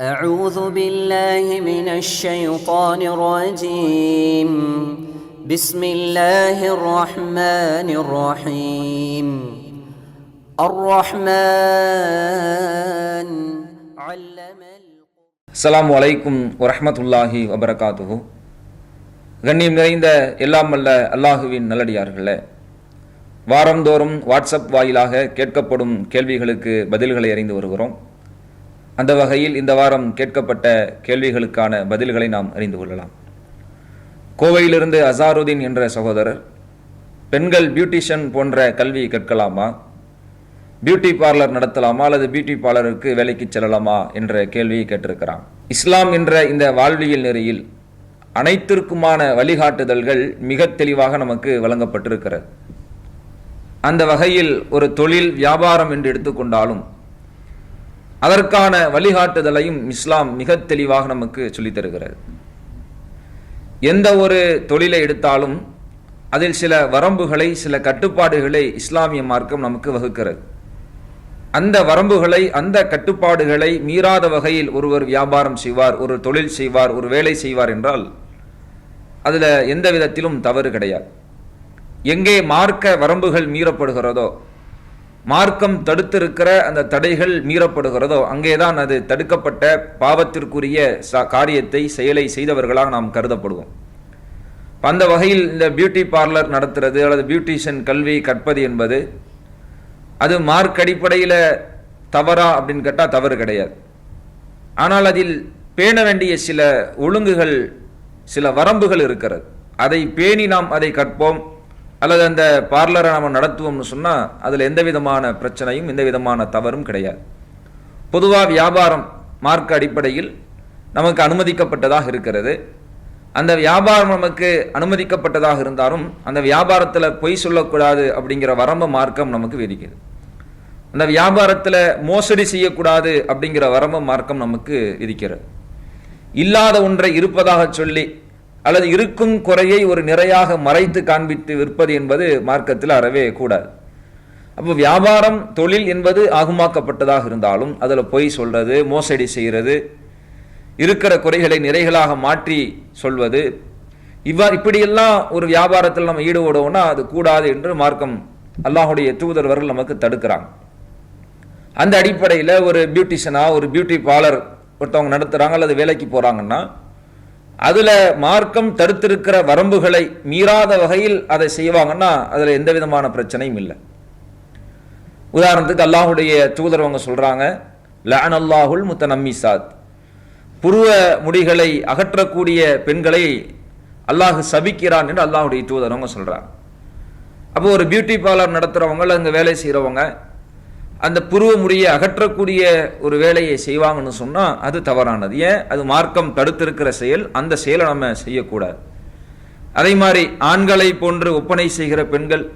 أعوذ بالله من الشيطان الرجيم بسم الله الرحمن الرحيم الرحمن علم القرآن அஸ்ஸலாமு அலைக்கும் வரஹ்மத்துல்லாஹி வபரகாத்துஹு கண்ணியம் நிறைந்த எல்லாம் வல்ல அல்லாஹுவின் நல்லடியார்களே வாரந்தோறும் வாட்ஸ்அப் வாயிலாக கேட்கப்படும் கேள்விகளுக்கு பதில்களை அறிந்து வருகிறோம் அந்த வகையில் இந்த வாரம் கேட்கப்பட்ட கேள்விகளுக்கான பதில்களை நாம் அறிந்து கொள்ளலாம். கோவையிலிருந்து அசாருதீன் என்ற சகோதரர் பெண்கள் பியூட்டிஷியன் போன்ற கல்வி கற்கலாமா? Beauty parlour நடத்தலாமா? அல்லது பியூட்டி பார்லருக்கு வேலைக்கு செல்லலாமா? என்ற கேள்வியை கேட்டிருக்கிறான். இஸ்லாம் என்ற இந்த வாழ்வியல் நெறியில் அனைத்திற்குமான வழிகாட்டுதல்கள் மிக தெளிவாக நமக்கு வழங்கப்பட்டிருக்கிறது. அந்த வகையில் ஒரு தொழில் வியாபாரம் என்று எடுத்துக்கொண்டாலும் அதற்கான வழிகாட்டுதலையும் இஸ்லாம் மிக தெளிவாக நமக்கு சொல்லித்தருகிறது எந்த ஒரு தொழிலை எடுத்தாலும் அதில் சில வரம்புகளை சில கட்டுப்பாடுகளை இஸ்லாமிய மார்க்கம் நமக்கு வகுக்கிறது. அந்த வரம்புகளை அந்த கட்டுப்பாடுகளை மீறாத வகையில் ஒருவர் வியாபாரம் செய்வார் ஒரு தொழில் செய்வார் ஒரு வேலை செய்வார் என்றால் அதில் எந்த விதத்திலும் தவறு கிடையாது. எங்கே மார்க்க வரம்புகள் மீறப்படுகிறதோ மார்க்கம் தடுத்திருக்கிற அந்த தடைகள் மீறப்படுகிறதோ அங்கேதான் அது தடுக்கப்பட்ட பாவத்திற்குரிய காரியத்தை செயலை செய்தவர்களாக நாம் கருதப்படுவோம். அந்த வகையில் இந்த பியூட்டி பார்லர் நடத்துறது அல்லது பியூட்டிஷியன் கல்வி கற்பது என்பது அது மார்க் அடிப்படையில் தவறா அப்படின்னு கேட்டால் தவறு கிடையாது. ஆனால் அதில் பேண வேண்டிய சில ஒழுங்குகள் சில வரம்புகள் இருக்கிறது. அதை பேணி நாம் அதை கற்போம். அல்லது அந்த பார்லரை நாம் நடத்துவோம்னு சொன்னால் அதில் எந்த விதமான பிரச்சனையும் எந்த விதமான தவறும் கிடையாது. பொதுவாக வியாபாரம் மார்க் அடிப்படையில் நமக்கு அனுமதிக்கப்பட்டதாக இருக்கிறது. அந்த வியாபாரம் நமக்கு அனுமதிக்கப்பட்டதாக இருந்தாலும் அந்த வியாபாரத்தில் பொய் சொல்லக்கூடாது அப்படிங்கிற வரம்பு மார்க்கம் நமக்கு விதிக்குது. அந்த வியாபாரத்தில் மோசடி செய்யக்கூடாது அப்படிங்கிற வரம்பு மார்க்கம் நமக்கு விதிக்கிறது. இல்லாத ஒன்றை இருப்பதாக சொல்லி அல்லது இருக்கும் குறையை ஒரு நிறையாக மறைத்து காண்பித்து விற்பது என்பது மார்க்கத்தில் அறவே கூடாது. அப்போ வியாபாரம் தொழில் என்பது ஆகுமாக்கப்பட்டதாக இருந்தாலும் அதில் பொய் சொல்றது மோசடி செய்கிறது இருக்கிற குறைகளை நிறைகளாக மாற்றி சொல்வது இவ்வாறு இப்படியெல்லாம் ஒரு வியாபாரத்தில் நம்ம ஈடுபடுவோம்னா அது கூடாது என்று மார்க்கம் அல்லாஹுடைய தூதர்வர்கள் நமக்கு தடுக்கிறாங்க. அந்த அடிப்படையில் ஒரு பியூட்டிஷனாக ஒரு பியூட்டி பார்லர் ஒருத்தவங்க நடத்துகிறாங்க அல்லது வேலைக்கு போகிறாங்கன்னா அதில் மார்க்கம் தடுத்திருக்கிற வரம்புகளை மீறாத வகையில் அதை செய்வாங்கன்னா அதில் எந்த விதமான பிரச்சனையும் இல்லை. உதாரணத்துக்கு அல்லாஹுடைய தூதர் அவங்க சொல்கிறாங்க லன் அல்லாஹுல் முத்த முத்தநம்மிசாத் புருவ முடிகளை அகற்றக்கூடிய பெண்களை அல்லாஹ் சபிக்கிறான் என்று அல்லாஹுடைய தூதர் அவங்க சொல்கிறாங்க அப்போ ஒரு பியூட்டி பார்லர் நடத்துகிறவங்க அங்கே வேலை செய்கிறவங்க அந்த புருவ முடியை அகற்றக்கூடிய ஒரு வேலையை செய்வாங்கன்னு சொன்னால் அது தவறானது. ஏன்? அது மார்க்கம் தடுத்திருக்கிற செயல். அந்த செயலை நம்ம செய்யக்கூடாது. அதே மாதிரி ஆண்களை போன்று ஒப்பனை செய்கிற பெண்கள்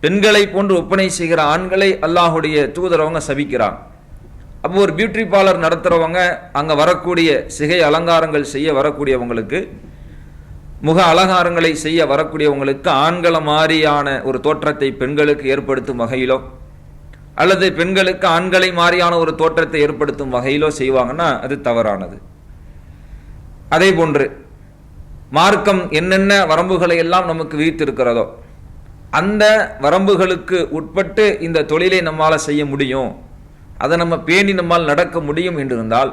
பெண்களை போன்று ஒப்பனை செய்கிற ஆண்களை அல்லாஹுடைய தூதரவங்க சபிக்கிறாங்க. அப்போ ஒரு பியூட்டி பார்லர் நடத்துகிறவங்க அங்கே வரக்கூடிய சிகை அலங்காரங்கள் செய்ய வரக்கூடியவங்களுக்கு முக அலங்காரங்களை செய்ய வரக்கூடியவங்களுக்கு ஆண்களை மாதிரியான ஒரு தோற்றத்தை பெண்களுக்கு ஏற்படுத்தும் வகையிலோ அல்லது பெண்களுக்கு ஆண்களை மாதிரியான ஒரு தோற்றத்தை ஏற்படுத்தும் வகையிலோ செய்வாங்கன்னா அது தவறானது. அதே போன்று மார்க்கம் என்னென்ன வரம்புகளை எல்லாம் நமக்கு விதித்திருக்கிறதோ அந்த வரம்புகளுக்கு உட்பட்டு இந்த தொழிலை நம்மால் செய்ய முடியும். அதை நம்ம பேணி நம்மால் நடக்க முடியும் என்று இருந்தால்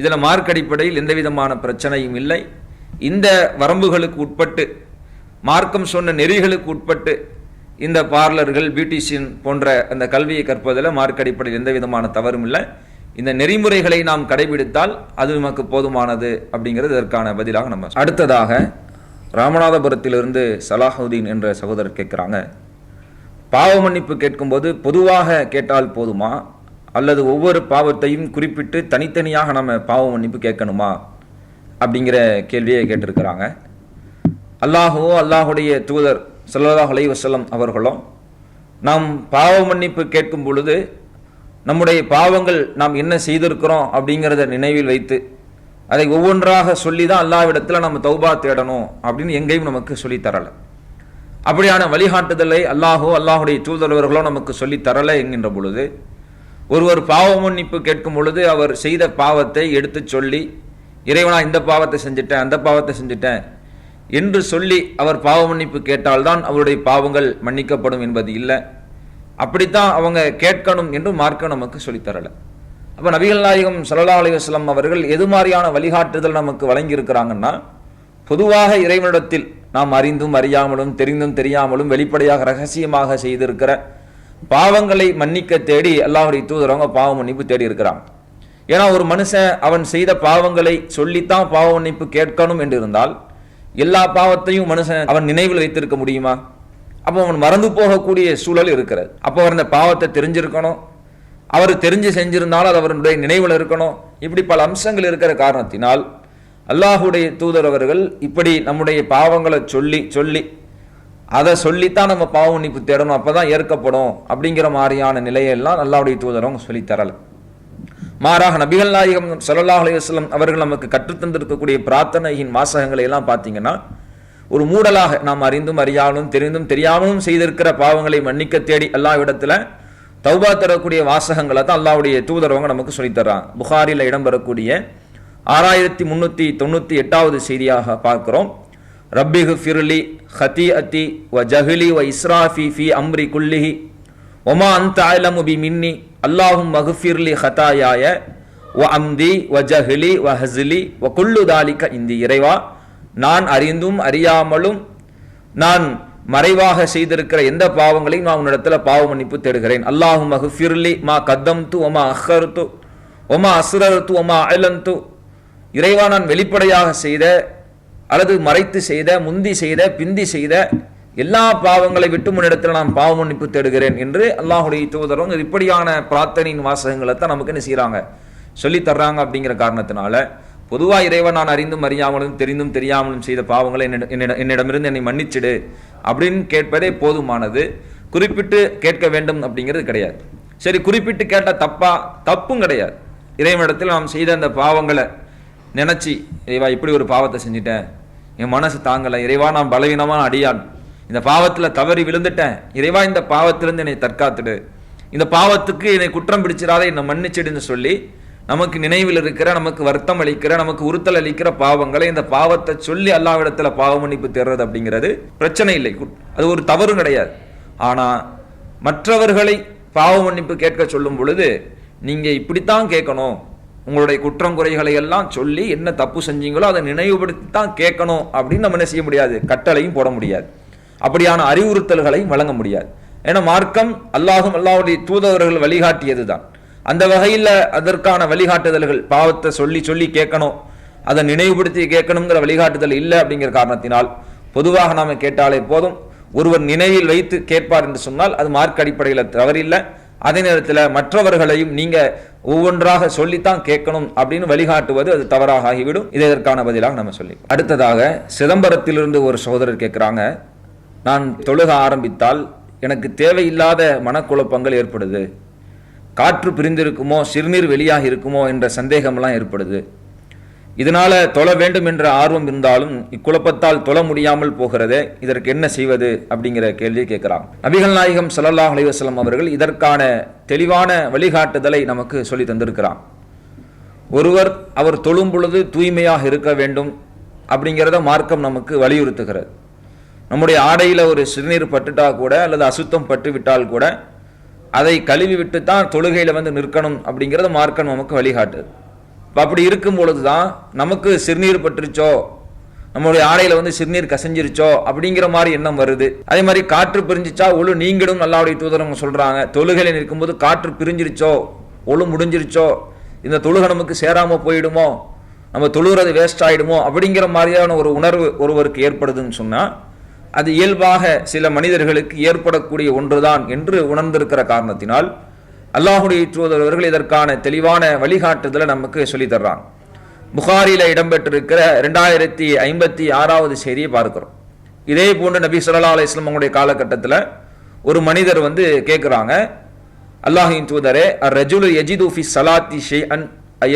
இதில் மார்க் அடிப்படையில் எந்த விதமான பிரச்சனையும் இல்லை. இந்த வரம்புகளுக்கு உட்பட்டு மார்க்கம் சொன்ன நெறிகளுக்கு உட்பட்டு இந்த பார்லர்கள் பியூட்டிஷியன் போன்ற அந்த கல்வியை கற்பதில் மார்க் அடிப்படையில் எந்த விதமான தவறும் இல்லை. இந்த நெறிமுறைகளை நாம் கடைபிடித்தால் அது நமக்கு போதுமானது அப்படிங்கிறது இதற்கான பதிலாக நம்ம அடுத்ததாக ராமநாதபுரத்திலிருந்து சலாஹுதீன் என்ற சகோதரர் கேட்குறாங்க. பாவ மன்னிப்பு கேட்கும்போது பொதுவாக கேட்டால் போதுமா? அல்லது ஒவ்வொரு பாவத்தையும் குறிப்பிட்டு தனித்தனியாக நம்ம பாவ மன்னிப்பு கேட்கணுமா? அப்படிங்கிற கேள்வியை கேட்டிருக்கிறாங்க. அல்லாஹுவோ அல்லாஹுடைய தூதர் ஸல்லல்லாஹு அலை வஸல்லம் அவர்களும் நாம் பாவ மன்னிப்பு கேட்கும் பொழுது நம்முடைய பாவங்கள் நாம் என்ன செய்திருக்கிறோம் அப்படிங்கிறத நினைவில் வைத்து அதை ஒவ்வொன்றாக சொல்லி தான் அல்லாவிடத்தில் நம்ம தௌபா தேடணும் அப்படின்னு எங்கேயும் நமக்கு சொல்லித் தரலை. அப்படியான வழிகாட்டுதலை அல்லாஹோ அல்லாஹுடைய தூதரவர்களோ நமக்கு சொல்லித் தரலை என்கின்ற பொழுது ஒருவர் பாவ மன்னிப்பு கேட்கும் பொழுது அவர் செய்த பாவத்தை எடுத்து சொல்லி இறைவனா இந்த பாவத்தை செஞ்சுட்டேன் அந்த பாவத்தை செஞ்சுட்டேன் என்று சொல்லி அவர் பாவ மன்னிப்பு கேட்டால்தான் அவருடைய பாவங்கள் மன்னிக்கப்படும் என்பது இல்லை. அப்படித்தான் அவங்க கேட்கணும் என்று மார்க்க நமக்கு சொல்லித்தரல. அப்போ நபிகள் நாயகம் சல்லா அலைஹி அவர்கள் எது மாதிரியான வழிகாட்டுதல் நமக்கு வழங்கியிருக்கிறாங்கன்னா பொதுவாக இறைவனிடத்தில் நாம் அறிந்தும் அறியாமலும் தெரிந்தும் தெரியாமலும் வெளிப்படையாக ரகசியமாக செய்திருக்கிற பாவங்களை மன்னிக்க தேடி அல்லாஹுடைய தூதரவங்க பாவ மன்னிப்பு தேடி இருக்கிறாங்க. ஏன்னா ஒரு மனுஷன் அவன் செய்த பாவங்களை சொல்லித்தான் பாவ மன்னிப்பு கேட்கணும் என்று இருந்தால் எல்லா பாவத்தையும் மனுஷன் அவன் நினைவில் வைத்திருக்க முடியுமா? அப்போ அவன் மறந்து போகக்கூடிய சூழல் இருக்கிறது. அப்போ அவர் அந்த பாவத்தை தெரிஞ்சிருக்கணும். அவர் தெரிஞ்சு செஞ்சிருந்தாலும் அது அவருடைய நினைவில் இருக்கணும். இப்படி பல அம்சங்கள் இருக்கிற காரணத்தினால் அல்லாஹுடைய தூதர் அவர்கள் இப்படி நம்முடைய பாவங்களை சொல்லி சொல்லி அதை சொல்லித்தான் நம்ம பாவ உன்னிப்பு தேடணும். அப்போ தான் ஏற்கப்படும் அப்படிங்கிற மாதிரியான நிலையெல்லாம் அல்லாவுடைய தூதரவங்க சொல்லித்தரலை மாறாக நபிகள் நாயகம் சல்லாஹ் அலைஹி அவர்கள் நமக்கு கற்றுத்தந்திருக்கக்கூடிய பிரார்த்தனையின் வாசகங்களை எல்லாம் பார்த்தீங்கன்னா ஒரு மூடலாக நாம் அறிந்தும் அறியாமலும் தெரிந்தும் தெரியாமலும் செய்திருக்கிற பாவங்களை மன்னிக்க தேடி அல்லாஹ்விடத்துல தௌபா தரக்கூடிய வாசகங்களை தான் அல்லாவுடைய தூதரவங்க நமக்கு சொல்லித்தர்றாங்க புகாரில் இடம்பெறக்கூடிய ஆறாயிரத்தி முந்நூற்றி தொண்ணூற்றி எட்டாவது செய்தியாக பார்க்குறோம். ரப்பிஹு ஃபிர்லி ஹதி அத்தி வ ஜஹிலி வ இஸ்ராஃபி ஃபி அம்ரி குல்லிஹி ஒமா அந்த அலமுபி மின்னி அல்லாஹும் மகுஃபிர்லி ஹதாயாய வ அம்தி வ ஜஹ்லி வ ஹஸ்லி வ குல்லு தாலிக்க இந்தி இறைவா நான் அறிந்தும் அறியாமலும் நான் மறைவாக செய்திருக்கிற எந்த பாவங்களையும் நான் உன்னிடத்தில் பாவ மன்னிப்பு தேடுகிறேன். அல்லாஹும் மகுஃபிர்லி மா கத்தம் து ஒமா அஹ்ஹர்து ஒமா அஸ்ரர்து ஒமா அலந்து. இறைவா நான் வெளிப்படையாக செய்த அல்லது மறைத்து செய்த முந்தி செய்த பிந்தி செய்த எல்லா பாவங்களை விட்டு முன்னிடத்தில் நான் பாவ மன்னிப்பு தேடுகிறேன் என்று அல்லாஹுடைய தூதரவங்க இப்படியான பிரார்த்தனையின் வாசகங்களை தான் நமக்கு என்ன செய்கிறாங்க சொல்லி தர்றாங்க அப்படிங்கிற காரணத்தினால பொதுவாக இறைவன் நான் அறிந்தும் அறியாமலும் தெரிந்தும் தெரியாமலும் செய்த பாவங்களை என்னிட- என்னிடமிருந்து என்னை மன்னிச்சிடு அப்படின்னு கேட்பதே போதுமானது. குறிப்பிட்டு கேட்க வேண்டும் அப்படிங்கிறது கிடையாது. சரி குறிப்பிட்டு கேட்ட தப்பா? தப்பும் கிடையாது. இறைவனிடத்தில் நாம் செய்த அந்த பாவங்களை நினச்சி இறைவா இப்படி ஒரு பாவத்தை செஞ்சிட்டேன். என் மனசு தாங்கலை. இறைவா நான் பலவீனமான அடியான். இந்த பாவத்தில் தவறி விழுந்துட்டேன். இறைவா இந்த பாவத்திலிருந்து என்னை தற்காத்துடு. இந்த பாவத்துக்கு என்னை குற்றம் பிடிச்சிடாத என்னை மன்னிச்சிடுன்னு சொல்லி நமக்கு நினைவில் இருக்கிற நமக்கு வருத்தம் அளிக்கிற நமக்கு உறுத்தல் அளிக்கிற பாவங்களை இந்த பாவத்தை சொல்லி அல்லாவிடத்தில் பாவ மன்னிப்பு தேடுறது அப்படிங்கிறது பிரச்சனை இல்லை. அது ஒரு தவறும் கிடையாது. ஆனால் மற்றவர்களை பாவ மன்னிப்பு கேட்க சொல்லும் பொழுது நீங்கள் இப்படித்தான் கேட்கணும். உங்களுடைய குற்றம் குறைகளை எல்லாம் சொல்லி என்ன தப்பு செஞ்சீங்களோ அதை நினைவுபடுத்தி தான் கேட்கணும் அப்படின்னு நம்ம என்ன செய்ய முடியாது? கட்டளையும் போட முடியாது. அப்படியான அறிவுறுத்தல்களையும் வழங்க முடியாது. ஏன்னா மார்க்கம் அல்லாஹும் அல்லாவுடைய தூதவர்கள் வழிகாட்டியது தான் அந்த வகையில் அதற்கான வழிகாட்டுதல்கள் பாவத்தை சொல்லி சொல்லி கேட்கணும் அதை நினைவுபடுத்தி கேட்கணுங்கிற வழிகாட்டுதல் இல்லை அப்படிங்கிற காரணத்தினால் பொதுவாக நாம் கேட்டாலே போதும். ஒருவர் நினைவில் வைத்து கேட்பார் என்று சொன்னால் அது மார்க் அடிப்படையில் தவறில்லை. அதே நேரத்தில் மற்றவர்களையும் நீங்கள் ஒவ்வொன்றாக சொல்லித்தான் கேட்கணும் அப்படின்னு வழிகாட்டுவது அது தவறாக ஆகிவிடும். இதற்கான பதிலாக நம்ம சொல்லி அடுத்ததாக சிதம்பரத்திலிருந்து ஒரு சகோதரர் கேட்குறாங்க. நான் தொழுக ஆரம்பித்தால் எனக்கு தேவையில்லாத மனக்குழப்பங்கள் ஏற்படுது. காற்று பிரிந்திருக்குமோ சிறுநீர் வெளியாக இருக்குமோ என்ற சந்தேகமெல்லாம் ஏற்படுது. இதனால தொழ வேண்டும் என்ற ஆர்வம் இருந்தாலும் இக்குழப்பத்தால் தொழ முடியாமல் போகிறதே இதற்கு என்ன செய்வது அப்படிங்கிற கேள்வியை கேட்குறான். நபிகள் நாயகம் ஸல்லல்லாஹு அலைஹி அவர்கள் இதற்கான தெளிவான வழிகாட்டுதலை நமக்கு சொல்லி தந்திருக்கிறான். ஒருவர் அவர் தொழும் பொழுது தூய்மையாக இருக்க வேண்டும் அப்படிங்கிறத மார்க்கம் நமக்கு வலியுறுத்துகிறது. நம்முடைய ஆடையில் ஒரு சிறுநீர் பட்டுட்டா கூட அல்லது அசுத்தம் பட்டு விட்டால் கூட அதை கழுவி விட்டு தான் தொழுகையில் வந்து நிற்கணும் அப்படிங்கிறத மார்க்கம் நமக்கு வழிகாட்டுது இப்போ அப்படி இருக்கும் பொழுது தான் நமக்கு சிறுநீர் பட்டுருச்சோ நம்மளுடைய ஆடையில் வந்து சிறுநீர் கசஞ்சிருச்சோ அப்படிங்கிற மாதிரி எண்ணம் வருது. அதே மாதிரி காற்று பிரிஞ்சிச்சா ஒழு நீங்களும் நல்லாவுடைய தூதரவங்க சொல்கிறாங்க தொழுகையில் நிற்கும்போது காற்று பிரிஞ்சிருச்சோ ஒழு முடிஞ்சிருச்சோ இந்த தொழுகை நமக்கு சேராமல் போயிடுமோ நம்ம தொழுகிறது வேஸ்ட் ஆயிடுமோ அப்படிங்கிற மாதிரியான ஒரு உணர்வு ஒருவருக்கு ஏற்படுதுன்னு சொன்னால் அது இயல்பாக சில மனிதர்களுக்கு ஏற்படக்கூடிய ஒன்றுதான் என்று உணர்ந்திருக்கிற காரணத்தினால் அல்லாஹுடைய தூதரவர்கள் இதற்கான தெளிவான வழிகாட்டுதலை நமக்கு சொல்லித் தர்றாங்க. புகாரில இடம்பெற்றிருக்கிற ரெண்டாயிரத்தி ஐம்பத்தி ஆறாவது செய்தியை பார்க்கிறோம். இதே போன்று நபி சொல்லா அலி வஸல்லம் அவங்களுடைய காலகட்டத்தில் ஒரு மனிதர் வந்து கேட்குறாங்க அல்லாஹின் தூதரே ரஜுலு எஜிது சலாத்தி ஷே அன்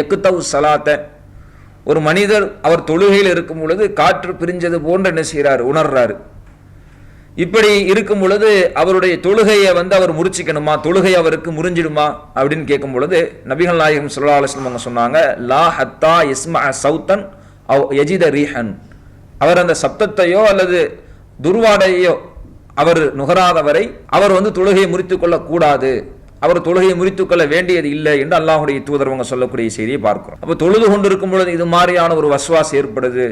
எக்குத்தவு சலாத்த ஒரு மனிதர் அவர் தொழுகையில் இருக்கும் பொழுது காற்று பிரிஞ்சது போன்று என்ன செய்கிறார் உணர்றாரு. இப்படி இருக்கும் பொழுது அவருடைய தொழுகையை வந்து அவர் முறிச்சிக்கணுமா? தொழுகை அவருக்கு முறிஞ்சிடுமா? அப்படின்னு கேட்கும் பொழுது நபிகள் நாயகம் சுல்லா அவங்க சொன்னாங்க லா ஹத்தா இஸ்மா சவுத்தன் அவ் எஜித ரீஹன். அவர் அந்த சப்தத்தையோ அல்லது துர்வாடையோ அவர் நுகராதவரை அவர் வந்து தொழுகையை முறித்து கொள்ளக்கூடாது. அவர் தொழுகையை முறித்து கொள்ள வேண்டியது இல்லை என்று அல்லாஹுடைய தூதரவங்க சொல்லக்கூடிய செய்தியை பார்க்கிறோம். அப்போ தொழுது கொண்டிருக்கும் பொழுது இது மாதிரியான ஒரு வசுவாஸ் ஏற்படுது.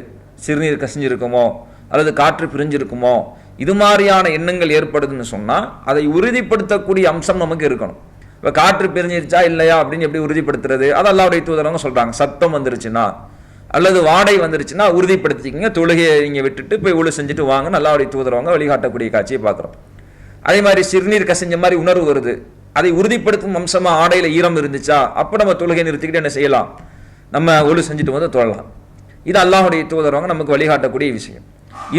சிறுநீர் கசிஞ்சிருக்குமோ? அல்லது காற்று பிரிஞ்சிருக்குமோ? இது மாதிரியான எண்ணங்கள் ஏற்படுதுன்னு சொன்னால் அதை உறுதிப்படுத்தக்கூடிய அம்சம் நமக்கு இருக்கணும். இப்போ காற்று பிரிஞ்சிருச்சா இல்லையா அப்படின்னு எப்படி உறுதிப்படுத்துறது? அது அல்லாவுடைய தூதரவங்க சொல்கிறாங்க சத்தம் வந்துருச்சுன்னா அல்லது வாடை வந்துருச்சுன்னா உறுதிப்படுத்திக்கிங்க. தொழுகையை நீங்கள் விட்டுட்டு போய் ஒழு செஞ்சுட்டு வாங்க நல்லாவுடைய தூதரவங்க வழிகாட்டக்கூடிய காட்சியை பார்க்குறோம். அதே மாதிரி சிறுநீர் கசிஞ்ச மாதிரி உணர்வு வருது. அதை உறுதிப்படுத்தும் அம்சமாக ஆடையில் ஈரம் இருந்துச்சா? அப்போ நம்ம தொழுகை நிறுத்திக்கிட்டு என்ன செய்யலாம்? நம்ம ஒழு செஞ்சுட்டு வந்து தொழலாம். இது அல்லாஹுடைய தூதரவங்க நமக்கு வழிகாட்டக்கூடிய விஷயம்.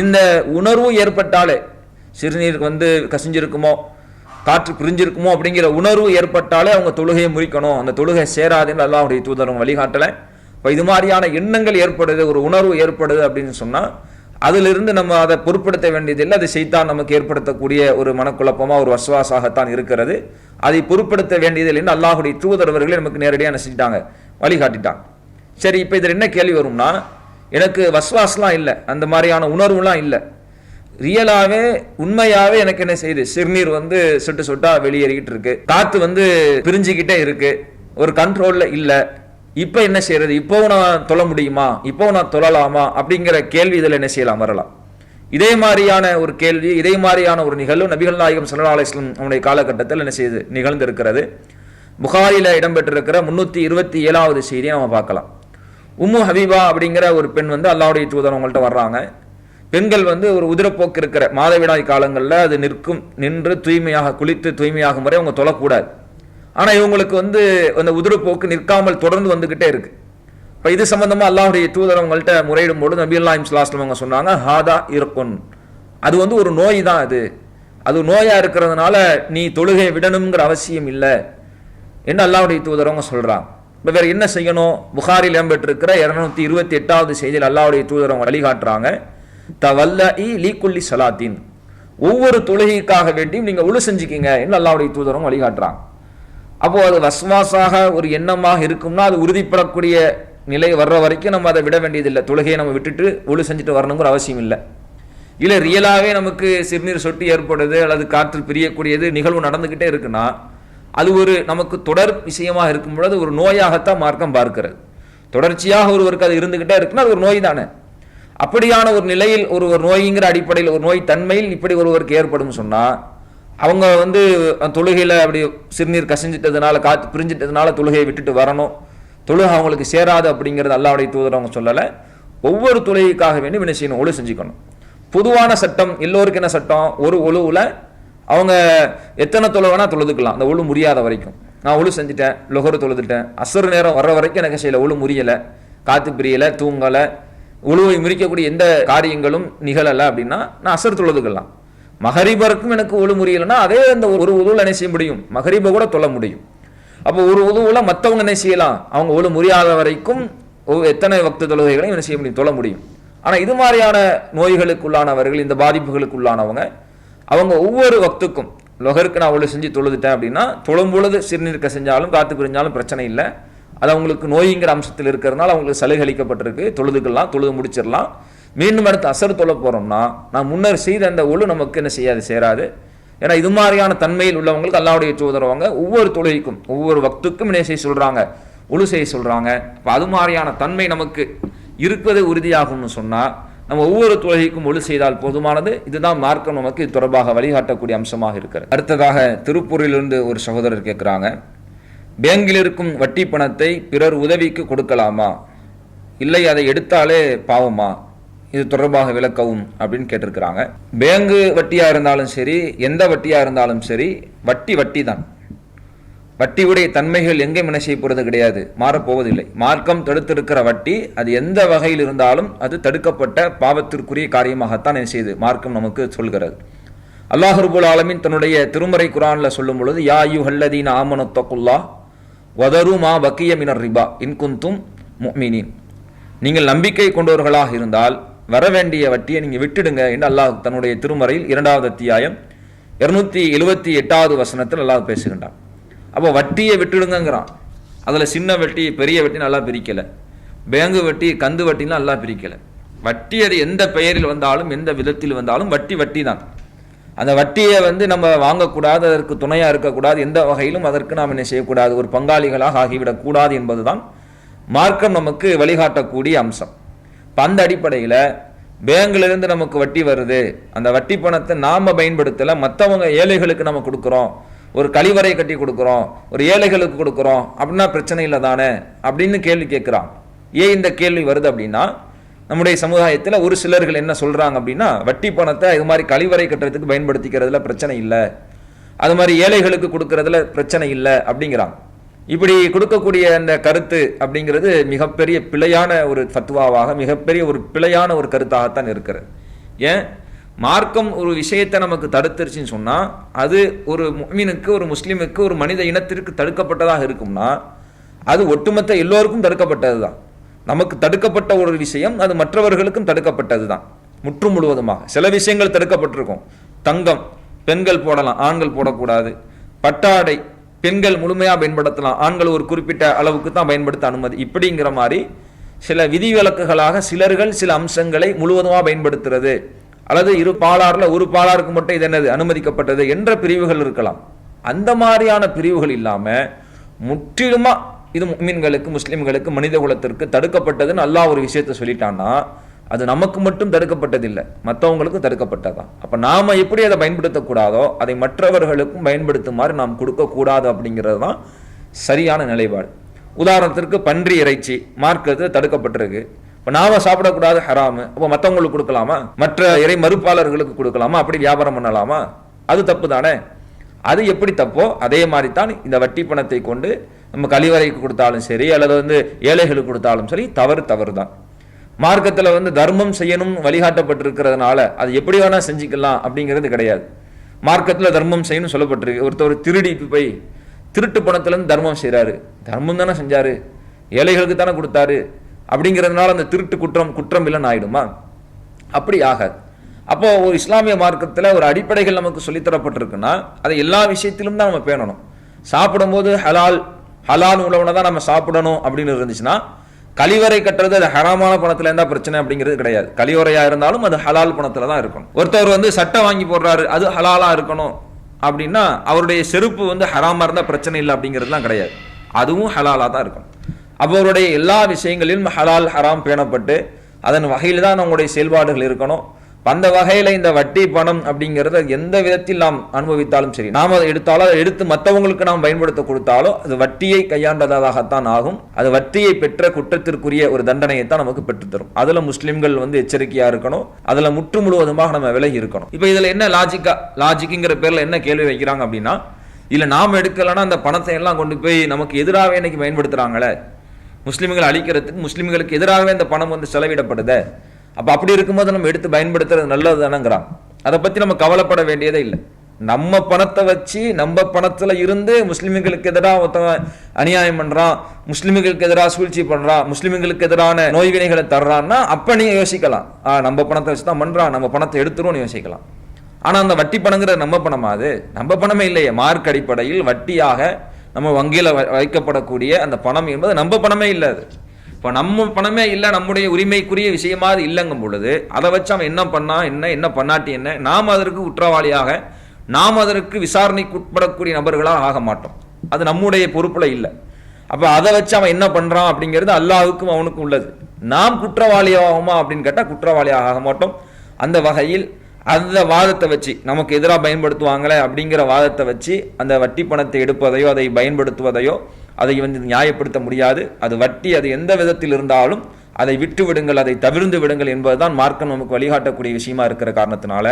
இந்த உணர்வு ஏற்பட்டாலே சிறுநீருக்கு வந்து கசிஞ்சிருக்குமோ காற்று பிரிஞ்சிருக்குமோ அப்படிங்கிற உணர்வு ஏற்பட்டாலே அவங்க தொழுகையை முறிக்கணும். அந்த தொழுகை சேராதுன்னு அல்லாஹுடைய தூதரும் வழிகாட்டலை. இப்போ இது மாதிரியான எண்ணங்கள் ஏற்படுது ஒரு உணர்வு ஏற்படுது அப்படின்னு சொன்னால் அதிலிருந்து நம்ம அதை பொருட்படுத்த வேண்டியதில்லை அது செய்தான் நமக்கு ஏற்படுத்தக்கூடிய ஒரு மனக்குழப்பமாக ஒரு வசுவாசாகத்தான் இருக்கிறது. அதை பொருட்படுத்த வேண்டியதில்லைன்னு அல்லாஹுடைய தூதரவர்களே நமக்கு நேரடியாக என்ன செஞ்சிட்டாங்க வழிகாட்டிட்டாங்க. சரி இப்போ இதில் என்ன கேள்வி வரும்னா எனக்கு வஸ்வாஸ்லாம் இல்லை. அந்த மாதிரியான உணர்வுலாம் இல்லை. ரியலாகவே உண்மையாகவே எனக்கு என்ன செய்யுது? சிறுநீர் வந்து சொட்டு சொட்டாக வெளியேறிக்கிட்டு இருக்கு. காற்று வந்து பிரிஞ்சுக்கிட்டே இருக்கு. ஒரு கண்ட்ரோலில் இல்லை. இப்போ என்ன செய்யறது? இப்போவும் நான் தொழ முடியுமா? இப்போவும் நான் தொழலாமா? அப்படிங்கிற கேள்வி இதில் என்ன செய்யலாம்? வரலாம். இதே மாதிரியான ஒரு கேள்வி இதே மாதிரியான ஒரு நிகழ்வு நபிகள் நாயகம் சல்லா அலிஸ்லம் அவனுடைய காலகட்டத்தில் என்ன செய்யுது நிகழ்ந்திருக்கிறது. புகாரியில் இடம்பெற்றிருக்கிற முன்னூற்றி இருபத்தி ஏழாவது செய்தியை நம்ம பார்க்கலாம். உம்மு ஹபீபா அப்படிங்கிற ஒரு பெண் வந்து அல்லாவுடைய தூதர் அவங்கள்ட்ட வர்றாங்க. பெண்கள் வந்து ஒரு உதிரப்போக்கு இருக்கிற மாதவிடாய் காலங்களில் அது நிற்கும் நின்று தூய்மையாக குளித்து தூய்மையாகும் வரை அவங்க தொழக்கூடாது. ஆனால் இவங்களுக்கு வந்து அந்த உதிரப்போக்கு நிற்காமல் தொடர்ந்து வந்துக்கிட்டே இருக்கு. இப்போ இது சம்மந்தமாக அல்லாஹுடைய தூதர் அவங்கள்ட்ட முறையிடும் பொழுது நபி அல்லாஹிம் ஸ்லாஸ்லம் அவங்க சொன்னாங்க ஹாதா இருக்கும் அது வந்து ஒரு நோய் தான் அது. அது நோயாக இருக்கிறதுனால நீ தொழுகையை விடணுங்கிற அவசியம் இல்லை. என்ன அல்லாவுடைய தூதரவங்க சொல்றாங்க. வேறு என்ன செய்யணும்? புகாரில் இடம்பெற்றிருக்கிற இரநூத்தி இருபத்தி எட்டாவது செய்தியில் அல்லாவுடைய தூதரவங்க வழிகாட்டுறாங்க. தவல்ல இ லீக்குள்ளி சலாத்தின். ஒவ்வொரு தொழுகைக்காக வேண்டியும் நீங்கள் உழு செஞ்சுக்கிங்க என்று அல்லாவுடைய தூதரவங்க வழிகாட்டுறாங்க. அப்போது அது வஸ்வாசாக ஒரு எண்ணமாக இருக்கும்னா அது உறுதிப்படக்கூடிய நிலை வர்ற வரைக்கும் நம்ம அதை விட வேண்டியதில்லை. தொழுகையை நம்ம விட்டுட்டு ஒழு செஞ்சுட்டு வரணுங்கிற அவசியம் இல்லை. இல்லை ரியலாகவே நமக்கு சிறுநீர் சொட்டு ஏற்படுது அல்லது காற்று பிரியக்கூடியது நிகழ்வு நடந்துக்கிட்டே இருக்குன்னா அது ஒரு நமக்கு தொடர் விஷயமாக இருக்கும் பொழுது ஒரு நோயாகத்தான் மார்க்கம் பார்க்கிறது. தொடர்ச்சியாக ஒருவருக்கு அது இருந்துக்கிட்டே இருக்குன்னா அது ஒரு நோய் தானே. அப்படியான ஒரு நிலையில் ஒரு ஒரு நோய்ங்கிற அடிப்படையில் ஒரு நோய் தன்மையில் இப்படி ஒருவருக்கு ஏற்படும் சொன்னால் அவங்க வந்து தொழுகையில் அப்படி சிறுநீர் கசிஞ்சிட்டதுனால காற்று பிரிஞ்சிட்டதுனால தொழுகையை விட்டுட்டு வரணும். தொழுகை அவங்களுக்கு சேராது அப்படிங்கிறது அல்லாவுடைய தூதர் அவங்க சொல்லலை. ஒவ்வொரு தொழுகைக்காக வேண்டி என்ன செய்யணும் ஒழு செஞ்சுக்கணும். பொதுவான சட்டம் எல்லோருக்கும் என்ன சட்டம்? ஒரு ஒழுவில் அவங்க எத்தனை தொலை வேணால் தொழுதுக்கலாம். அந்த ஒழு முடியாத வரைக்கும். நான் ஒழு செஞ்சுட்டேன் லொகரு தொழுதுட்டேன். அசர் நேரம் வர்ற வரைக்கும் எனக்கு செய்யல ஒழு முறியலை காற்று பிரியலை தூங்கலை. உழுவை முறிக்கக்கூடிய எந்த காரியங்களும் நிகழலை அப்படின்னா நான் அசர் தொழுதுக்கலாம். மகரிபருக்கும் எனக்கு ஒழு முறியலைன்னா அதே அந்த ஒரு உதவுல என்ன செய்ய முடியும்? மகரிபை கூட தொல்ல முடியும். அப்போ ஒரு உதவுல மற்றவங்க என்ன செய்யலாம்? அவங்க ஒழு முறியாத வரைக்கும் எத்தனை வக்த தொழுகைகளையும் என்ன செய்ய முடியும்? தொழ முடியும். ஆனால் இது மாதிரியான நோய்களுக்குள்ளானவர்கள் இந்த பாதிப்புகளுக்குள்ளானவங்க அவங்க ஒவ்வொரு வக்துக்கும் லொகருக்கு நான் ஒழு செஞ்சு தொழுதுட்டேன் அப்படின்னா தொழும் பொழுது சிறுநீர்க்க செஞ்சாலும் காத்து பிரிஞ்சாலும் பிரச்சனை இல்லை. அது அவங்களுக்கு நோய்ங்கிற அம்சத்தில் இருக்கிறதுனால அவங்களுக்கு சலுகை அளிக்கப்பட்டிருக்கு. தொழுதுக்கலாம் தொழுது முடிச்சிடலாம். மீண்டும் அடுத்து அசர் தொழ போகிறோம்னா நான் முன்னர் செய்த அந்த ஒழு நமக்கு என்ன செய்யாது? சேராது. ஏன்னா இது மாதிரியான தன்மையில் உள்ளவங்களுக்கு அல்லாவுடைய தூதரவங்க ஒவ்வொரு தொழுகைக்கும் ஒவ்வொரு வக்துக்கும் என்ன செய்ய சொல்கிறாங்க ஒழு செய்ய சொல்கிறாங்க இப்போ அது மாதிரியான தன்மை நமக்கு இருப்பது உறுதியாகும்னு சொன்னால் நம்ம ஒவ்வொரு தொழுகைக்கும் ஒழு செய்தால் போதுமானது. இதுதான் மார்க்கம் நமக்கு இது தொடர்பாக வழிகாட்டக்கூடிய அம்சமாக இருக்கிறது. அடுத்ததாக திருப்பூரிலிருந்து ஒரு சகோதரர் கேட்குறாங்க பேங்கில் இருக்கும் வட்டி பணத்தை பிறர் உதவிக்கு கொடுக்கலாமா? இல்லை அதை எடுத்தாலே பாவமா? இது தொடர்பாக விளக்கவும் அப்படின்னு கேட்டிருக்கிறாங்க. பேங்கு வட்டியாக இருந்தாலும் சரி எந்த வட்டியாக இருந்தாலும் சரி வட்டி வட்டி தான் வட்டியுடைய தன்மைகள் எங்கே என்ன செய்யப்படுறது கிடையாது. மாறப்போவதில்லை. மார்க்கம் தடுத்திருக்கிற வட்டி அது எந்த வகையில் இருந்தாலும் அது தடுக்கப்பட்ட பாவத்திற்குரிய காரியமாகத்தான் என்ன செய்யுது மார்க்கம் நமக்கு சொல்கிறது. அல்லாஹர்புல் ஆலமின் தன்னுடைய திருமறை குரானில் சொல்லும் பொழுது யா யூ ஹல்லதீன் ஆமனத்தகுல்லா வதரு மா வக்கிய மினர் ரிபா இன்குந்தும் மீனின் நீங்கள் நம்பிக்கை கொண்டவர்களாக இருந்தால் வர வேண்டிய வட்டியை நீங்கள் விட்டுடுங்க என்று அல்லாஹ் தன்னுடைய திருமறையில் இரண்டாவது அத்தியாயம் இருநூத்தி எழுபத்தி எட்டாவது வசனத்தில் அல்லாஹ் பேசுகின்றான். அப்போ வட்டியை விட்டுடுங்கங்கிறான். அதில் சின்ன வட்டி பெரிய வட்டி நல்லா பிரிக்கலை. பேங்கு வட்டி கந்து வட்டிலாம் நல்லா பிரிக்கலை. வட்டி அது எந்த பெயரில் வந்தாலும் எந்த விதத்தில் வந்தாலும் வட்டி வட்டி தான். அந்த வட்டியை வந்து நம்ம வாங்கக்கூடாது அதற்கு துணையாக இருக்கக்கூடாது எந்த வகையிலும் அதற்கு நாம் என்ன செய்யக்கூடாது ஒரு பங்காளிகளாக ஆகிவிடக்கூடாது என்பதுதான் மார்க்கம் நமக்கு வழிகாட்டக்கூடிய அம்சம். இப்போ அந்த அடிப்படையில் பேங்கிலிருந்து நமக்கு வட்டி வருது. அந்த வட்டி பணத்தை நாம் பயன்படுத்தலை மற்றவங்க ஏழைகளுக்கு நம்ம கொடுக்குறோம். ஒரு கழிவறை கட்டி கொடுக்குறோம் ஒரு ஏழைகளுக்கு கொடுக்குறோம் அப்படின்னா பிரச்சனை இல்லை தானே? அப்படின்னு கேள்வி கேட்குறான். ஏன் இந்த கேள்வி வருது அப்படின்னா நம்முடைய சமுதாயத்தில் ஒரு சிலர்கள் என்ன சொல்கிறாங்க அப்படின்னா வட்டி பணத்தை இது மாதிரி கழிவறை கட்டுறதுக்கு பயன்படுத்திக்கிறதுல பிரச்சனை இல்லை. அது மாதிரி ஏழைகளுக்கு கொடுக்கறதுல பிரச்சனை இல்லை அப்படிங்கிறாங்க இப்படி கொடுக்கக்கூடிய அந்த கருத்து அப்படிங்கிறது மிகப்பெரிய பிழையான ஒரு ஃபத்வாவாக மிகப்பெரிய ஒரு பிழையான ஒரு கருத்தாகத்தான் இருக்கிறது. ஏன்? மார்க்கம் ஒரு விஷயத்தை நமக்கு தடுத்துருச்சுன்னு சொன்னால் அது ஒரு மீனுக்கு ஒரு முஸ்லீமுக்கு ஒரு மனித இனத்திற்கு தடுக்கப்பட்டதாக இருக்கும்னா அது ஒட்டுமொத்த எல்லோருக்கும் தடுக்கப்பட்டது தான் நமக்கு தடுக்கப்பட்ட ஒரு விஷயம் அது மற்றவர்களுக்கும் தடுக்கப்பட்டது தான் முற்று முழுவதுமாக. சில விஷயங்கள் தடுக்கப்பட்டிருக்கும். தங்கம் பெண்கள் போடலாம் ஆண்கள் போடக்கூடாது. பட்டாடை பெண்கள் முழுமையாக பயன்படுத்தலாம். ஆண்கள் ஒரு குறிப்பிட்ட அளவுக்கு தான் பயன்படுத்த அனுமதி. இப்படிங்கிற மாதிரி சில விதிவிலக்குகளாக சிலர்கள் சில அம்சங்களை முழுவதுமாக பயன்படுத்துறது. அல்லது இரு பாலாறில் ஒரு பாலாருக்கு மட்டும் இது என்னது? அனுமதிக்கப்பட்டது என்ற பிரிவுகள் இருக்கலாம். அந்த மாதிரியான பிரிவுகள் இல்லாமல் முற்றிலுமா இது மீன்களுக்கு முஸ்லிம்களுக்கு மனித குலத்திற்கு தடுக்கப்பட்டதுன்னு நல்லா ஒரு விஷயத்த சொல்லிட்டான்னா அது நமக்கு மட்டும் தடுக்கப்பட்டதில்லை. மற்றவங்களுக்கும் தடுக்கப்பட்டதான் அப்போ நாம் எப்படி அதை பயன்படுத்தக்கூடாதோ அதை மற்றவர்களுக்கும் பயன்படுத்துமாறு நாம் கொடுக்கக்கூடாது அப்படிங்கிறது தான் சரியான நிலைப்பாடு. உதாரணத்திற்கு பன்றி இறைச்சி மார்க்கத்தில் தடுக்கப்பட்டிருக்கு. இப்போ நாம சாப்பிடக்கூடாது ஹராமு. அப்போ மற்றவங்களுக்கு கொடுக்கலாமா? மற்ற இறை மறுப்பாளர்களுக்கு கொடுக்கலாமா? அப்படி வியாபாரம் பண்ணலாமா? அது தப்பு தானே அது எப்படி தப்போ அதே மாதிரி தான் இந்த வட்டி பணத்தை கொண்டு நம்ம கழிவறைக்கு கொடுத்தாலும் சரி அல்லது வந்து ஏழைகளுக்கு கொடுத்தாலும் சரி தவறு தவறு தான் மார்க்கத்தில் வந்து தர்மம் செய்யணும் வழிகாட்டப்பட்டிருக்கிறதுனால அது எப்படி வேணால் செஞ்சுக்கலாம் அப்படிங்கிறது கிடையாது. மார்க்கத்தில் தர்மம் செய்யணும் சொல்லப்பட்டிருக்கு. ஒருத்தர் திருடி போய் திருட்டு பணத்துலேருந்து தர்மம் செய்கிறாரு தர்மம் தானே செஞ்சாரு. ஏழைகளுக்கு தானே கொடுத்தாரு. அப்படிங்கிறதுனால அந்த திருட்டு குற்றம் குற்றம் இல்லைன்னு ஆயிடுமா? அப்படி ஆகாது அப்போ ஒரு இஸ்லாமிய மார்க்கத்தில் ஒரு அடிப்படைகள் நமக்கு சொல்லித்தரப்பட்டிருக்குன்னா அதை எல்லா விஷயத்திலும் தான் நம்ம பேணணும். சாப்பிடும்போது ஹலால் ஹலால் உணவுனை தான் நம்ம சாப்பிடணும் அப்படின்னு இருந்துச்சுன்னா கழிவறை கட்டுறது அது ஹராமான பணத்தில் இருந்தால் பிரச்சனை அப்படிங்கிறது கிடையாது. கழிவறையாக இருந்தாலும் அது ஹலால் பணத்தில் தான் இருக்கணும். ஒருத்தர் வந்து சட்டை வாங்கி போடுறாரு அது ஹலாலாக இருக்கணும் அப்படின்னா அவருடைய செருப்பு வந்து ஹராமாக இருந்தால் பிரச்சனை இல்லை அப்படிங்கிறதுலாம் கிடையாது. அதுவும் ஹலாலாக தான் இருக்கும் அப்போ அவருடைய எல்லா விஷயங்களிலும் ஹலால் ஹராம் பேணப்பட்டு அதன் வகையில் தான் நம்முடைய செயல்பாடுகள் இருக்கணும். அந்த வகையில் இந்த வட்டி பணம் அப்படிங்கிறத எந்த விதத்தில் நாம் அனுபவித்தாலும் சரி நாம் அதை எடுத்தாலும் அதை எடுத்து மற்றவங்களுக்கு நாம் பயன்படுத்த கொடுத்தாலும் அது வட்டியை கையாண்டதாகத்தான் ஆகும். அது வட்டியை பெற்ற குற்றத்திற்குரிய ஒரு தண்டனையை தான் நமக்கு பெற்றுத்தரும் அதில் முஸ்லீம்கள் வந்து எச்சரிக்கையாக இருக்கணும். அதில் முற்று முழுவதுமாக நம்ம விலகி இருக்கணும். இப்போ இதில் என்ன லாஜிக்கா லாஜிக்குங்கிற பேரில் என்ன கேள்வி வைக்கிறாங்க அப்படின்னா இல்லை நாம் எடுக்கலைன்னா அந்த பணத்தை எல்லாம் கொண்டு போய் நமக்கு எதிராக இன்னைக்கு பயன்படுத்துகிறாங்களே முஸ்லீம்கள் அழிக்கிறதுக்கு முஸ்லீம்களுக்கு எதிராகவே இந்த பணம் வந்து செலவிடப்படுது. அப்போ அப்படி இருக்கும்போது நம்ம எடுத்து பயன்படுத்துறது நல்லது தானங்கிறான். அதை பற்றி நம்ம கவலைப்பட வேண்டியதே இல்லை. நம்ம பணத்தை வச்சு நம்ம பணத்தில் இருந்து முஸ்லீம்களுக்கு எதிராக ஒருத்தவன் அநியாயம் பண்ணுறான் முஸ்லீம்களுக்கு எதிராக சூழ்ச்சி பண்ணுறான் முஸ்லீம்களுக்கு எதிரான நோய்வினைகளை தர்றான்னா அப்போ நீங்கள் யோசிக்கலாம். ஆ நம்ம பணத்தை வச்சு தான் பண்ணுறான் நம்ம பணத்தை எடுத்துருவோம்னு யோசிக்கலாம். ஆனால் அந்த வட்டி பணங்கிறது நம்ம பணமா அது? நம்ம பணமே இல்லையே. மார்க் அடிப்படையில் வட்டியாக நம்ம வங்கியில் வைக்கப்படக்கூடிய அந்த பணம் என்பது நம்ம பணமே இல்லை அது. இப்போ நம்ம பணமே இல்லை நம்முடைய உரிமைக்குரிய விஷயமா அது இல்லைங்கும் பொழுது அதை வச்சு அவன் என்ன பண்ணா என்ன என்ன பண்ணாட்டி என்ன நாம் அதற்கு குற்றவாளியாக நாம் அதற்கு விசாரணைக்கு உட்படக்கூடிய நபர்களாக ஆக மாட்டோம். அது நம்முடைய பொறுப்பில் இல்லை. அப்போ அதை வச்சு அவன் என்ன பண்ணுறான் அப்படிங்கிறது அல்லாஹுக்கும் அவனுக்கும் உள்ளது. நாம் குற்றவாளியாகுமா அப்படின்னு கேட்டால் குற்றவாளியாக ஆக மாட்டோம். அந்த வகையில் அந்த வாதத்தை வச்சு நமக்கு எதிராக பயன்படுத்துவாங்களே அப்படிங்கிற வாதத்தை வச்சு அந்த வட்டி பணத்தை எடுப்பதையோ அதை பயன்படுத்துவதையோ அதை வந்து நியாயப்படுத்த முடியாது. அது வட்டி அது எந்த விதத்தில் இருந்தாலும் அதை விட்டு விடுங்கள் அதை தவிர்ந்து விடுங்கள் என்பதுதான் மார்க்கம் நமக்கு வழிகாட்டக்கூடிய விஷயமா இருக்கிற காரணத்தினால.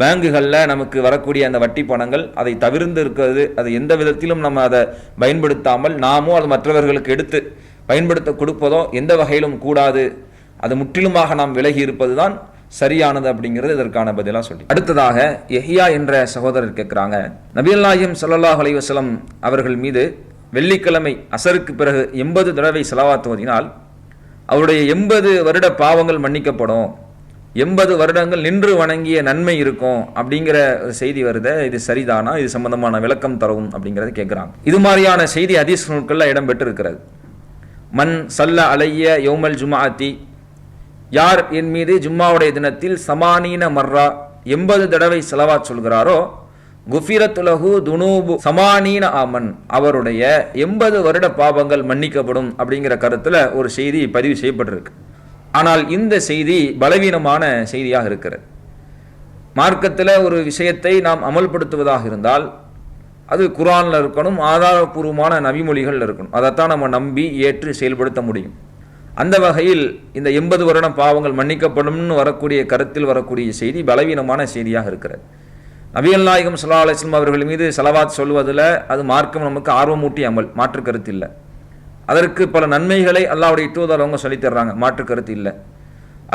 பேங்குகளில் நமக்கு வரக்கூடிய அந்த வட்டி பணங்கள் அதை தவிர்ந்து இருக்கிறது அது எந்த விதத்திலும் நம்ம அதை பயன்படுத்தாமல் நாமோ அது மற்றவர்களுக்கு எடுத்து பயன்படுத்த கொடுப்பதோ எந்த வகையிலும் கூடாது. அது முற்றிலுமாக நாம் விலகி இருப்பதுதான் சரியானது அப்படிங்கிறது இதற்கான பதிலாக சொல்லி. அடுத்ததாக எஹியா என்ற சகோதரர் கேட்குறாங்க. நபிகள் நாயகம் அலைவசலம் அவர்கள் மீது வெள்ளிக்கிழமை அசருக்கு பிறகு எண்பது தடவை செலவாத்துவதினால் அவருடைய எண்பது வருட பாவங்கள் மன்னிக்கப்படும். எண்பது வருடங்கள் நின்று வணங்கிய நன்மை இருக்கும் அப்படிங்கிற ஒரு செய்தி வருத. இது சரிதானா? இது சம்பந்தமான விளக்கம் தரவும் அப்படிங்கிறத கேட்குறாங்க. இது மாதிரியான செய்தி ஹதீஸ் நூல்களில் இடம்பெற்று மண் சல்ல அலைய யோமல் ஜுமாத்தி யார் என் மீது ஜும்மாவுடைய தினத்தில் சமானீன மர்ரா எண்பது தடவை செலவா சொல்கிறாரோ? குஃபிரத்துலகு துனூபு சமானீன ஆமன். அவருடைய எண்பது வருட பாவங்கள் மன்னிக்கப்படும் அப்படிங்கிற கருத்தில் ஒரு செய்தி பதிவு செய்யப்பட்டிருக்கு. ஆனால் இந்த செய்தி பலவீனமான செய்தியாக இருக்கிறது. மார்க்கத்தில் ஒரு விஷயத்தை நாம் அமல்படுத்துவதாக இருந்தால் அது குரானில் இருக்கணும் ஆதாரபூர்வமான நபிமொழிகள் இருக்கணும். அதைத்தான் நம்ம நம்பி ஏற்று செயல்படுத்த முடியும். அந்த வகையில் இந்த எண்பது வருடம் பாவங்கள் மன்னிக்கப்படும்னு வரக்கூடிய கருத்தில் வரக்கூடிய செய்தி பலவீனமான செய்தியாக இருக்கிறது. நபிகள் நாயகம் சல்லா அலிஸ்லம் அவர்கள் மீது செலவாத் சொல்வதில் அது மார்க்கம் நமக்கு ஆர்வமூட்டி அமல் மாற்று கருத்து இல்லை. அதற்கு பல நன்மைகளை அல்லாஹ்வுடைய தூதர் அவங்க சொல்லித்தர்றாங்க மாற்று கருத்து இல்லை.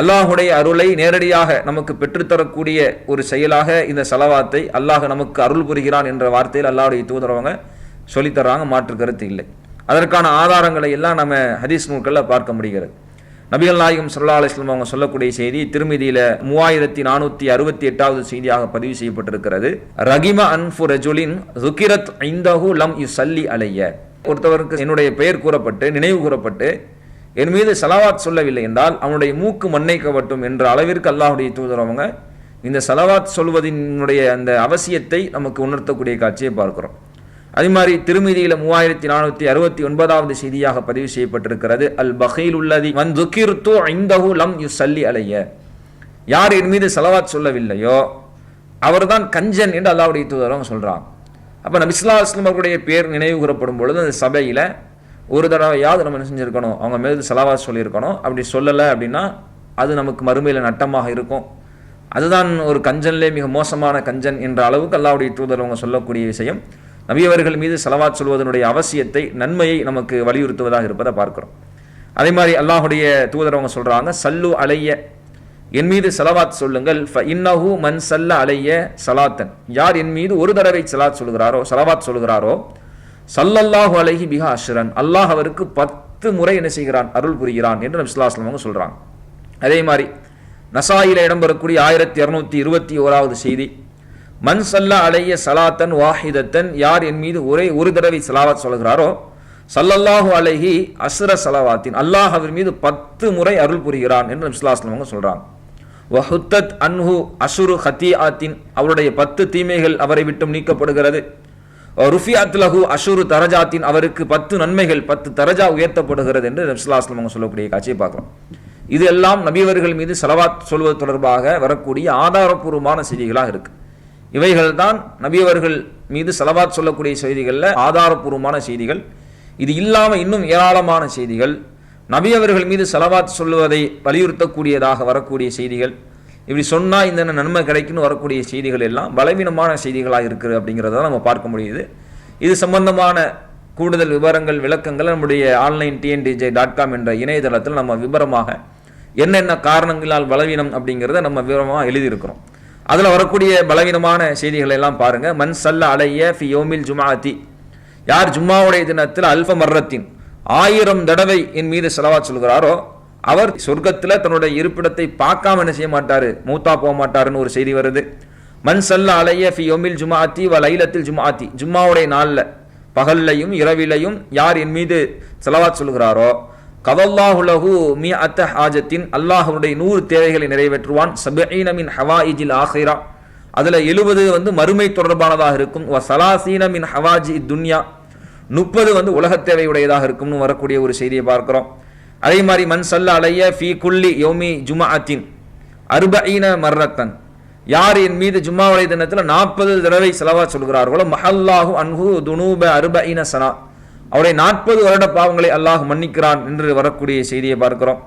அல்லாஹுடைய அருளை நேரடியாக நமக்கு பெற்றுத்தரக்கூடிய ஒரு செயலாக இந்த செலவாத்தை அல்லாஹ் நமக்கு அருள் புரிகிறான் என்ற வார்த்தையில் அல்லாஹுடைய தூதரவங்க சொல்லித்தர்றாங்க மாற்று கருத்து இல்லை. அதற்கான ஆதாரங்களை எல்லாம் நம்ம ஹதீஸ் நூல்களில் பார்க்க முடிகிறது. நபிகள் நாயகம் சல்லா அலிஸ்லம் அவங்க சொல்லக்கூடிய செய்தி திருமதியில மூவாயிரத்தி நானூற்றி அறுபத்தி எட்டாவது செய்தியாக பதிவு செய்யப்பட்டிருக்கிறது. ரகிம அன்ஃபு ரஜுலின் ருக்கிரத் ஐந்தஹு லம் யு சல்லி அலைய. ஒருத்தவருக்கு என்னுடைய பெயர் கூறப்பட்டு நினைவு கூறப்பட்டு என் மீது சலவாத் சொல்லவில்லை என்றால் அவனுடைய மூக்கு மன்னைக்கப்பட்டும் என்ற அளவிற்கு அல்லாஹுடைய தூதரவங்க இந்த சலவாத் சொல்வதினுடைய அந்த அவசியத்தை நமக்கு உணர்த்தக்கூடிய காட்சியை பார்க்கிறோம். அதே மாதிரி திருமதியில மூவாயிரத்தி நானூற்றி அறுபத்தி ஒன்பதாவது செய்தியாக பதிவு செய்யப்பட்டிருக்கிறது. அல் பஹீல் உள்ளதி வன் துக்கிர்த்து ஐந்தஹு லம் யு சல்லி அலைய. யார் என் மீது செலவாத் சொல்லவில்லையோ அவர்தான் கஞ்சன் என்று அல்லாவுடைய தூதரம் சொல்கிறான் அப்போ நபிஸ்லா அஸ்லம் அவர்களுடைய பேர் நினைவு கூறப்படும் பொழுது அந்த சபையில் ஒரு தடவையாவது நம்ம என்ன செஞ்சுருக்கணும் அவங்க மீது செலவாத் சொல்லியிருக்கணும். அப்படி சொல்லலை அப்படின்னா அது நமக்கு மறுமையில் நட்டமாக இருக்கும். அதுதான் ஒரு கஞ்சன்லே மிக மோசமான கஞ்சன் என்ற அளவுக்கு அல்லாவுடைய தூதர் அவங்க சொல்லக்கூடிய விஷயம். நபியவர்கள் மீது செலவாத் சொல்வதனுடைய அவசியத்தை நன்மையை நமக்கு வலியுறுத்துவதாக இருப்பதை பார்க்கிறோம். அதே மாதிரி அல்லாஹுடைய தூதர் அவங்க சல்லு அலைய. என் மீது செலவாத் சொல்லுங்கள். ஃப இன்னஹு மன் சல்ல அலைய சலாத்தன். யார் என் மீது ஒரு தடவை சலாத் சொல்கிறாரோ சலவாத் சொல்கிறாரோ சல்லல்லாஹு அலைஹி பிஹா அஷ்ரன். அல்லாஹ் அவருக்கு பத்து முறை என்ன செய்கிறான்? அருள் புரிகிறான் என்று நம் ஸல்லல்லாஹு அவங்க அதே மாதிரி நசாயில இடம்பெறக்கூடிய ஆயிரத்தி இரநூத்தி இருபத்தி ஓராவது செய்தி. மண் சல்லா அலைய சலாத்தன் வாஹிதத்தன் யார் என் மீது ஒரே ஒரு தடவை சலாவாத் சொல்கிறாரோ சல்லல்லாஹு அலைஹி அஸ்ர சலவாத்தின் அல்லாஹ் அவர் மீது பத்து முறை அருள் புரிகிறான் என்று நபிஸ்லாஸ்லம் அவங்க வஹுத்தத் அன்ஹு அசுரு ஹத்தியாத்தின் அவருடைய பத்து தீமைகள் அவரை விட்டும் நீக்கப்படுகிறது. ருஃபியாத் லஹு அஷுரு தரஜாத்தின் அவருக்கு பத்து நன்மைகள் பத்து தரஜா உயர்த்தப்படுகிறது என்று நபிஸ்லாஸ்லம் அவங்க சொல்லக்கூடிய காட்சியை பார்க்குறோம். இது எல்லாம் நபியவர்கள் மீது செலவாத் சொல்வது தொடர்பாக வரக்கூடிய ஆதாரபூர்வமான செய்திகளாக இருக்குது இவைகள் தான் நபியவர்கள் மீது செலவாத் சொல்லக்கூடிய செய்திகளில் ஆதாரபூர்வமான செய்திகள். இது இல்லாமல் இன்னும் ஏராளமான செய்திகள். நபி அவர்கள் மீது செலவாத் சொல்லுவதை வலியுறுத்தக்கூடியதாக வரக்கூடிய செய்திகள். இப்படி சொன்னால் இந்த நன்மை கிடைக்குன்னு வரக்கூடிய செய்திகள் எல்லாம் பலவீனமான செய்திகளாக இருக்குது அப்படிங்கிறத நம்ம பார்க்க முடியுது. இது சம்பந்தமான கூடுதல் விவரங்கள் விளக்கங்கள் நம்முடைய ஆன்லைன் டிஎன்டிஜே டாட் காம் என்ற இணையதளத்தில் நம்ம விவரமாக என்னென்ன காரணங்களால் பலவீனம் அப்படிங்கிறத நம்ம விவரமாக எழுதியிருக்கிறோம். அதில் வரக்கூடிய பலவீனமான செய்திகளை எல்லாம் பாருங்க. மண் சல்ல அலைய ஃபி யோமில் ஜுமாத்தி யார் ஜும்மாவுடைய தினத்தில் அல்ஃப மர்ரத்தின் ஆயிரம் தடவை என் மீது செலவா சொல்கிறாரோ அவர் சொர்க்கத்தில் தன்னுடைய இருப்பிடத்தை பார்க்காம என்ன செய்ய மாட்டாரு? மூத்தா போக மாட்டாருன்னு ஒரு செய்தி வருது. மண் சல்ல அலைய ஃபி யோமில் ஜுமாத்தி வ லைலத்தில் ஜுமாத்தி ஜும்மாவுடைய நாளில் பகல்லையும் இரவிலையும் யார் என் மீது செலவாத் சொல்கிறாரோ கதல்லாஹுலகு மி அத்த ஹாஜத்தின் அல்லாஹுடைய நூறு தேவைகளை நிறைவேற்றுவான். சபீனமின் ஹவாயிஜில் ஆஹிரா. அதில் எழுபது வந்து மறுமை தொடர்பானதாக இருக்கும். வ சலாசீனமின் ஹவாஜி துன்யா. முப்பது வந்து உலகத் தேவையுடையதாக இருக்கும்னு வரக்கூடிய ஒரு செய்தியை பார்க்குறோம். அதே மாதிரி மண் சல்ல அலைய ஃபி குல்லி யோமி ஜுமா அத்தின் அர்பஈன மர்ரத்தன். யார் என் மீது ஜும்மாவுடைய தினத்தில் நாற்பது தடவை செலவா சொல்கிறார்களோ? மஹல்லாஹு அன்ஹு துனூப அர்பஈன சனா. அவருடைய நாற்பது வருட பாவங்களை அல்லாஹ் மன்னிக்கிறான் என்று வரக்கூடிய செய்தியை பார்க்கிறோம்.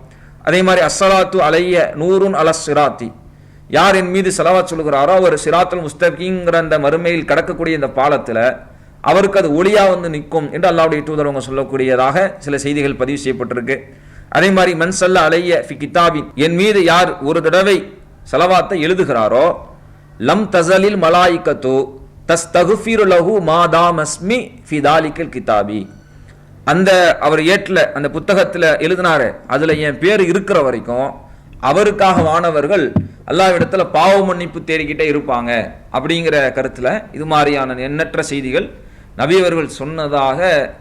அதே மாதிரி அஸ்ஸலாத்து அலைய நூறுன் அலஸ் சிராத்தி. யார் என் மீது செலவா சொல்கிறாரோ அவர் சிராத்தல் முஸ்தகிங்கிற அந்த மறுமையில் கடக்கக்கூடிய இந்த பாலத்தில் அவருக்கு அது ஒளியாக வந்து நிற்கும் என்று அல்லாவுடைய தூதர் அவங்க சொல்லக்கூடியதாக சில செய்திகள் பதிவு செய்யப்பட்டிருக்கு. அதே மாதிரி மன்சல்ல அலைய ஃபி கிதாபின். என் மீது யார் ஒரு தடவை செலவாத்தை எழுதுகிறாரோ லம் தசலில் மலாய்க்கத்து தஸ் தகுஃபீரு லஹு மாதாம் அஸ்மி ஃபிதாலிக்கல் கிதாபி. அந்த அவர் ஏட்டில் அந்த புத்தகத்தில் எழுதினாரு. அதில் என் பேர் இருக்கிற வரைக்கும் அவருக்காக வானவர்கள் அல்லாவிடத்தில் பாவ மன்னிப்பு தேடிக்கிட்டே இருப்பாங்க அப்படிங்கிற கருத்தில் இது மாதிரியான எண்ணற்ற செய்திகள் நபியவர்கள் சொன்னதாக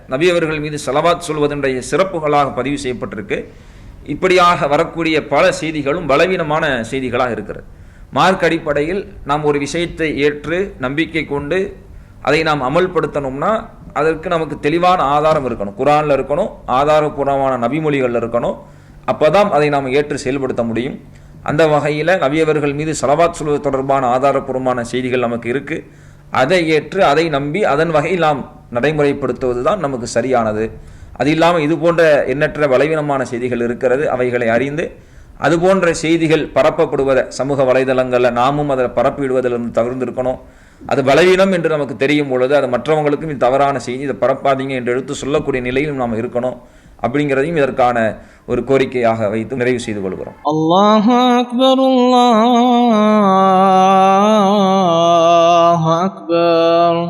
நபியவர்கள் மீது செலவாத் சொல்வதனுடைய சிறப்புகளாக பதிவு செய்யப்பட்டிருக்கு. இப்படியாக வரக்கூடிய பல செய்திகளும் பலவீனமான செய்திகளாக இருக்கிறது. மார்க் அடிப்படையில் நாம் ஒரு விஷயத்தை ஏற்று நம்பிக்கை கொண்டு அதை நாம் அமல்படுத்தணும்னா அதற்கு நமக்கு தெளிவான ஆதாரம் இருக்கணும். குரானில் இருக்கணும் ஆதாரபூர்வமான நபிமொழிகளில் இருக்கணும். அப்போ தான் அதை நாம் ஏற்று செயல்படுத்த முடியும். அந்த வகையில் நபியவர்கள் மீது சலவாத் சொல்வது தொடர்பான ஆதாரபூர்வமான செய்திகள் நமக்கு இருக்குது அதை ஏற்று அதை நம்பி அதன் வகையில் நாம் நடைமுறைப்படுத்துவது தான் நமக்கு சரியானது. அது இல்லாமல் இது போன்ற எண்ணற்ற பலவீனமான செய்திகள் இருக்கிறது. அவைகளை அறிந்து அது போன்ற செய்திகள் பரப்பப்படுவதை சமூக வலைதளங்களில் நாமும் அதில் பரப்பிவிடுவதிலிருந்து தவிர்த்திருக்கணும் அது பலவீனம் என்று நமக்கு தெரியும் பொழுது அது மற்றவங்களுக்கும் இது தவறான செய்தி இதை பரப்பாதீங்க என்று எடுத்து சொல்லக்கூடிய நிலையிலும் நாம் இருக்கணும் அப்படிங்கிறதையும் இதற்கான ஒரு கோரிக்கையாக வைத்து நிறைவு செய்து கொள்கிறோம். அல்லாஹ் அக்பர் அல்லாஹ் அக்பர்.